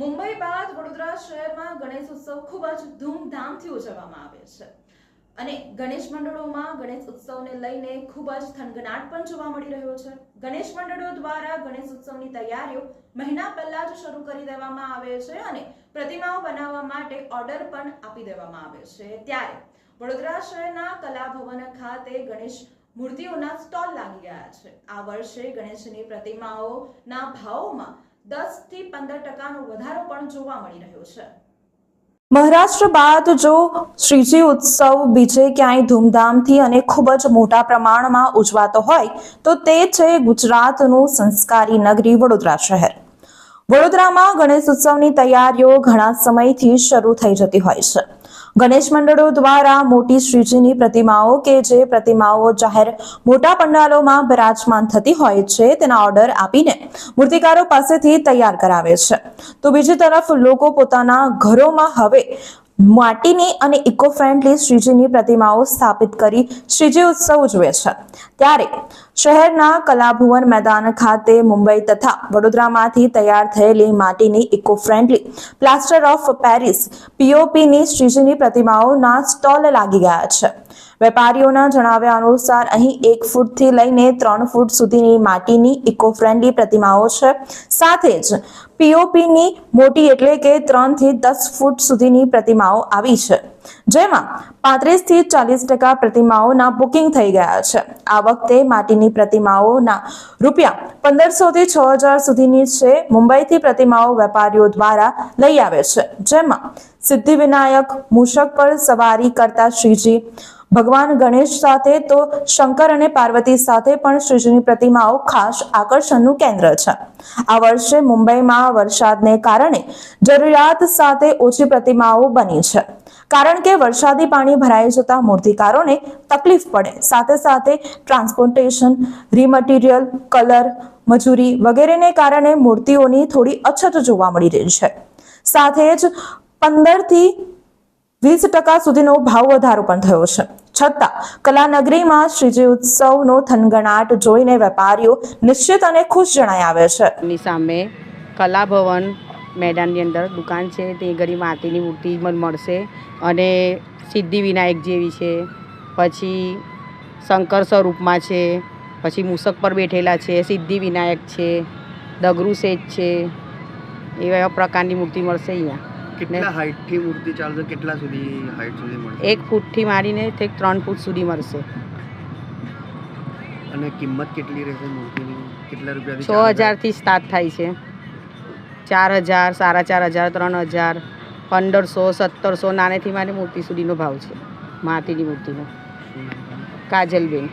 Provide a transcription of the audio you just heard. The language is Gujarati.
મુંબઈ બાદ વડોદરા શહેરમાં ગણેશ ઉત્સવ ખૂબ જ ધૂમધામથી ઉજવવામાં આવે છે. અને ગણેશ મંડળોમાં ગણેશ ઉત્સવને લઈને ખૂબ જ થનગનાટ પણ જોવા મળી રહ્યો છે. ગણેશ મંડળો દ્વારા ગણેશ ઉત્સવની તૈયારીઓ મહિના પહેલા જ શરૂ કરી દેવામાં આવે છે અને પ્રતિમાઓ બનાવવા માટે ઓર્ડર પણ આપી દેવામાં આવે છે. ત્યારે વડોદરા શહેરના કલાભવન ખાતે ગણેશ મૂર્તિઓના સ્ટોલ લાગી ગયા છે. આ વર્ષે ગણેશની પ્રતિમાઓના ભાવોમાં દસથી પંદર ટકાનો વધારો પણ જોવા મળી રહ્યો છે. મહારાષ્ટ્ર બાદ જો શ્રીજી ઉત્સવ બીજે ક્યાંય ધૂમધામથી અને ખૂબ જ મોટા પ્રમાણમાં ઉજવાતો હોય, તો તે છે ગુજરાતનું સંસ્કારી નગરી વડોદરા શહેર. વડોદરામાં ગણેશ ઉત્સવની તૈયારીઓ ઘણા સમયથી શરૂ થઈ જતી હોય છે. ગણેશ મંડળો દ્વારા મોટી શ્રીજીની પ્રતિમાઓ કે જે પ્રતિમાઓ જાહેર મોટા પંડાલોમાં બિરાજમાન થતી હોય છે, તેના ઓર્ડર આપીને મૂર્તિકારો પાસેથી તૈયાર કરાવે છે. તો બીજી તરફ લોકો પોતાના ઘરોમાં હવે માટીની અને ઇકો ફ્રેન્ડલી શ્રીજીની પ્રતિમાઓ સ્થાપિત કરી શ્રીજી ઉત્સવ ઉજવે છે. ત્યારે શહેરના કલાભુવન મેદાન ખાતે મુંબઈ તથા વડોદરામાંથી તૈયાર થયેલી માટીની eco friendly plaster of Paris પીઓપીની શ્રીજીની પ્રતિમાઓના સ્ટોલ લાગી ગયા છે. વેપારીઓના જણાવ્યા અનુસાર અહીં એક ફૂટથી લઈને ત્રણ ફૂટ સુધીની માટીની ઇકો ફ્રેન્ડલી પ્રતિમાઓ છે. સાથે જ પીઓપીની મોટી એટલે કે ત્રણથી દસ ફૂટ સુધીની પ્રતિમાઓ આવી છે, જેમાં પાંત્રીસથી ચાલીસ ટકા પ્રતિમાઓના બુકિંગ થઈ ગયા છે. આ વખતે માટીની પ્રતિમાઓના રૂપિયા પંદરસો થી છ હજાર સુધીની છે, મુંબઈથી પ્રતિમાઓ વેપારીઓ દ્વારા લઈ આવે છે. જેમાં સિદ્ધિવિનાયક, મૂષક પર સવારી કરતા શ્રીજી ભગવાન ગણેશ સાથે તો શંકર અને પાર્વતી સાથે પણ શ્રીજીની પ્રતિમાઓ ખાસ આકર્ષણનું કેન્દ્ર છે. આ વર્ષે મુંબઈમાં વરસાદને કારણે જરૂરિયાત સાથે ઓછી પ્રતિમાઓ બની છે. કારણ કે વરસાદી પાણી ભરાઈ જતા મૂર્તિકારોને તકલીફ પડે. સાથે સાથે ટ્રાન્સપોર્ટેશન, રીમટીરિયલ, કલર, મજૂરી વગેરેને કારણે મૂર્તિઓની થોડી અછત જોવા મળી રહી છે. સાથે જ પંદરથી વીસ ટકા સુધીનો ભાવ વધારો પણ થયો છે. છતાં, કલાનગરીમાં શ્રીજી ઉત્સવનો થનગણાટ જોઈને વેપારીઓ નિશ્ચિત અને ખુશ જણાઈ આવે છે. સામે કલાભવન મેદાનની અંદર દુકાન છે, તે ઘડી માટીની મૂર્તિ પણ મળશે અને સિદ્ધિ વિનાયક જેવી છે, પછી શંકર સ્વરૂપમાં છે, પછી મૂસક પર બેઠેલા છે, સિદ્ધિ વિનાયક છે, દગરુ શેઠ છે એવા પ્રકારની મૂર્તિ મળશે અહીંયા. કેટલા હાઈટથી મૂર્તિ ચાલશે? કેટલા સુધી હાઈટ સુધી મળશે? એક ફૂટથી મારીને તે ત્રણ ફૂટ સુધી મળશે. અને કિંમત કેટલી રહેશે મૂર્તિની? કેટલા છ રૂપિયાથી હજારથી સ્ટાર્ટ થાય છે. ચાર હજાર સાડા ચાર હજાર ત્રણ હજાર પંદરસો સત્તરસો નાનેથી મારી મૂર્તિ સુધીનો ભાવ છે. માતીની મૂર્તિનો. કાજલબેન.